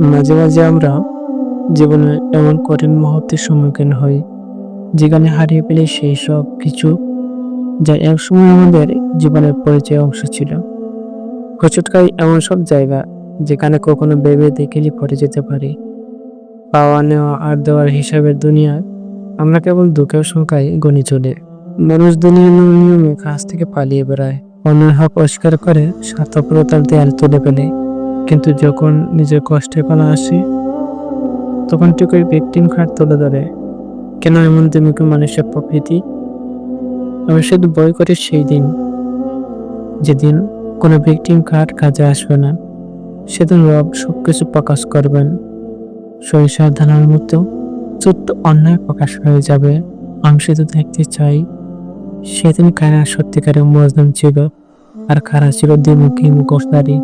মাঝে মাঝে আমরা জীবনে এমন কঠিন মুহূর্তের সম্মুখীন হই, যেখানে হারিয়ে ফেলে সেই সব কিছু যা একসময় আমাদের জীবনের পরিচয় অংশ ছিল। কচুটকাই এমন সব জায়গা যেখানে কখনো ভেবে দেখেলি পড়ে যেতে পারি। পাওয়া নেওয়া আর দেওয়ার হিসাবের দুনিয়ায় আমরা কেবল দুঃখের সংখ্যায় গণি চলে। মানুষ দুনিয়ার নিয়মে কাছ থেকে পালিয়ে বেড়ায়। অন্যের হক অস্বীকার করে স্বার্থপরতার দেয়াল তুলে ফেলে। কিন্তু যখন নিজের কষ্টের পালা আসে, তখন ঠিক ওই ভিকটিম কার্ড তুলে ধরে। কেন এমন দুমিকে মানুষের প্রকৃতি? আমি শুধু বই করি সেই দিন। যেদিন কোনো ভিকটিম কার্ড কাজে আসবে না, সেদিন রব সবকিছু প্রকাশ করবেন। সরিষার ধানের মতো ছোট্ট অন্যায় প্রকাশ হয়ে যাবে। আমি শুধু দেখতে চাই, সেদিন কারা সত্যিকারের মজলুম ছিল। আর খারা ছিল দ্বিমুখী মুখোশধারী।